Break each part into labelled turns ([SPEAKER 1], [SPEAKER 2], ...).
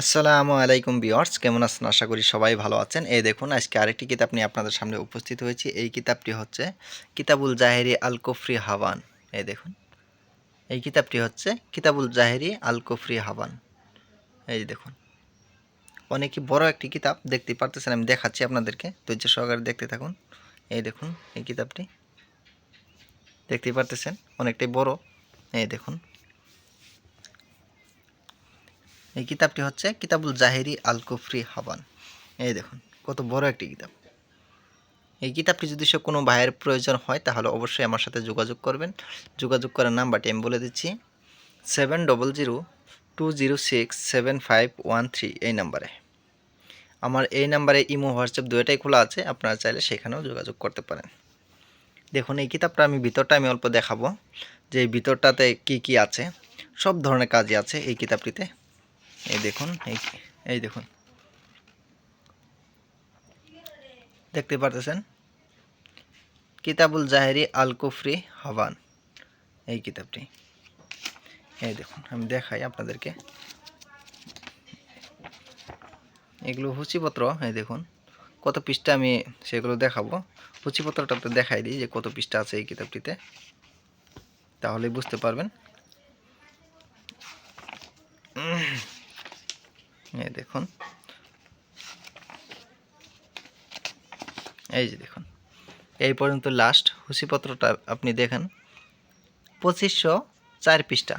[SPEAKER 1] আসসালামু আলাইকুম বিয়ার্স কেমন আছেন? আশা করি সবাই ভালো আছেন। এই দেখুন, আজকে আরেকটি কিতাব নিয়ে আপনাদের সামনে উপস্থিত হয়েছি। এই কিতাবটি হচ্ছে কিতাবুল জাহেরি আল কুফরি হাওয়ান এই দেখুন, এই কিতাবটি হচ্ছে কিতাবুল জাহেরি আল কুফরি হাওয়ান এই দেখুন, অনেকই বড় একটি কিতাব, দেখতে পারতেছেন, আমি দেখাচ্ছি আপনাদেরকে, ধৈর্য সহকারে দেখতে থাকুন। এই দেখুন, এই কিতাবটি, দেখতে পারতেছেন, অনেকটাই বড়। এই দেখুন এই কিতাবটি হচ্ছে কিতাবুল জাহেরি আল কুফরি হাবান। এই দেখুন, কত বড় একটি কিতাব। এই কিতাবটি যদি সে কোনো ভাইয়ের প্রয়োজন হয়, তাহলে অবশ্যই আমার সাথে যোগাযোগ করবেন। যোগাযোগ করার নাম্বারটি আমি বলে দিচ্ছি, seven double zero two zero six seven five one three এই নাম্বারে। আমার এই নাম্বারে ইমো, হোয়াটসঅ্যাপ দুয়োটাই খোলা আছে, আপনারা চাইলে সেখানেও যোগাযোগ করতে পারেন। দেখুন, এই কিতাবটা আমি ভিতরটা আমি অল্প দেখাবো, যে ভিতরটাতে কি কি আছে, সব ধরনের কাজই আছে এই কিতাবটিতে। এই দেখুন, এই এই দেখুন। দেখতে পারতেছেন? কিতাবুল জাহেরি আল কুফরি হাওয়ান, এই কিতাবটি। এই দেখুন, আমি দেখাই আপনাদেরকে। এগুলো হুচিপত্র এই দেখুন। কত পৃষ্ঠা আমি সেগুলো দেখাবো। হুচিপত্রটা তো দেখাই দিই যে কত পৃষ্ঠা আছে এই কিতাবটিতে। তাহলে বুঝতে পারবেন। এই দেখুন। এই যে দেখুন। এই পর্যন্ত লাস্ট হুসিপত্রটা আপনি দেখেন। পঁচিশশো চার পৃষ্ঠা।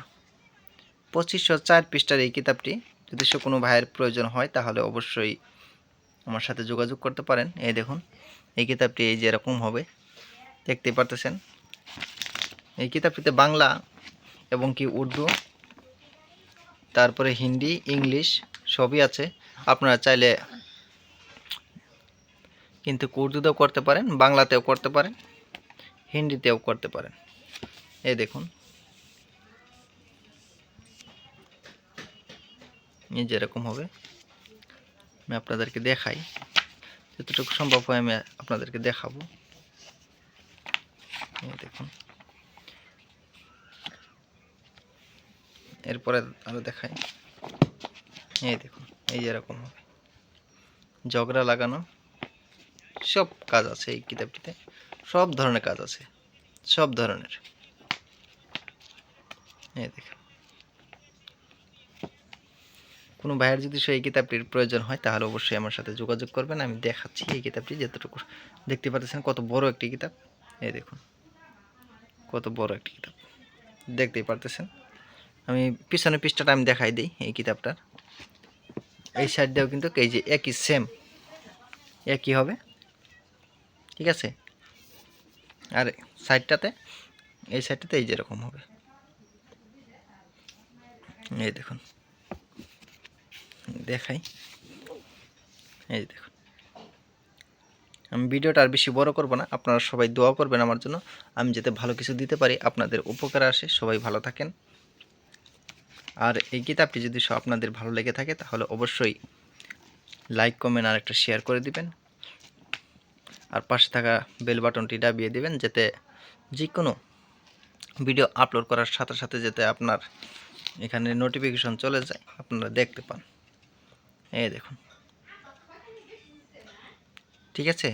[SPEAKER 1] পঁচিশশো চার পৃষ্ঠার এই কিতাবটি যদি সে কোনো ভাইয়ের প্রয়োজন হয়, তাহলে অবশ্যই আমার সাথে যোগাযোগ করতে পারেন। এই দেখুন, এই কিতাবটি এই যে এরকম হবে। দেখতে পারতেছেন? এই কিতাবটিতে বাংলা এবং কি উর্দু, তারপরে হিন্দি, ইংলিশ সবই আছে। আপনারা চাইলে কিন্তু উর্দুতেও করতে পারেন, বাংলাতেও করতে পারেন, হিন্দিতেও করতে পারেন। এই দেখুন। যেরকম হবে। আমি আপনাদেরকে দেখাই। যতটুকু সম্ভব হয় আমি আপনাদেরকে দেখাবো। দেখুন। এরপরে আরও দেখাই। এই দেখুন, এই যেরকম হবে। ঝগড়া লাগানো, সব কাজ আছে এই কিতাবটিতে, সব ধরনের কাজ আছে, সব ধরনের। এই দেখুন। কোনো ভাইয়ের যদি সেই কিতাবটির প্রয়োজন হয়, তাহলে অবশ্যই আমার সাথে যোগাযোগ করবেন, আমি দেখাচ্ছি এই কিতাবটি, যতটুকু দেখতে পাচ্ছেন, কত বড় একটি কিতাব। এই দেখুন, কত বড় একটি কিতাব। দেখতেই পারতেছেন? আমি পিছনে পৃষ্ঠাটা আমি দেখাই দিই এই কিতাবটার। এই সাইড দিয়েও কিন্তু এই যে একই সেম একই হবে। ঠিক আছে? আর সাইডটাতে, এই সাইডটাতে এই যেরকম হবে। এই দেখুন। দেখাই। এই দেখুন। আমি ভিডিওটা আর বেশি বড় করব না। আপনারা সবাই দোয়া করবেন আমার জন্য। আমি যাতে ভালো কিছু দিতে পারি, আপনাদের উপকার আসে। সবাই ভালো থাকেন। আর এই কিতাবটি যদি আপনাদের ভালো লেগে থাকে, তাহলে অবশ্যই লাইক, কমেন্ট আর একটা শেয়ার করে দিবেন। আর পাশে থাকা বেল বাটনটি দাবিয়ে দিবেন, যাতে যে কোনো ভিডিও আপলোড করার সাথে সাথে যাতে আপনার এখানে নোটিফিকেশন চলে যায়, আপনারা দেখতে পান। এই দেখুন। ঠিক আছে?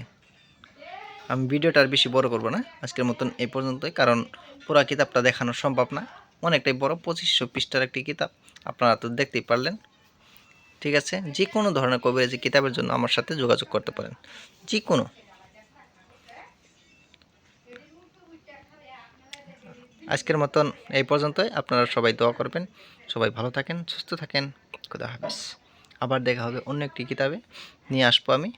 [SPEAKER 1] আমি ভিডিওটা আর বেশি বড় করব না, আজকের মতন এই পর্যন্তই, কারণ পুরো কিতাবটা দেখানো সম্ভব না। অনেকটাই বড়, পঁচিশশো পৃষ্ঠার একটি কিতাব। আপনারা তো দেখতেই পারলেন। ঠিক আছে? যে কোনো ধরনের কবিরাজি কিতাবের জন্য আমার সাথে যোগাযোগ করতে পারেন। যে কোনো আজকের মতন এই পর্যন্তই। আপনারা সবাই দোয়া করবেন। সবাই ভালো থাকেন, সুস্থ থাকেন। খুদা হাফিজ। আবার দেখা হবে অন্য একটি কিতাবে। নিয়ে আসব আমি।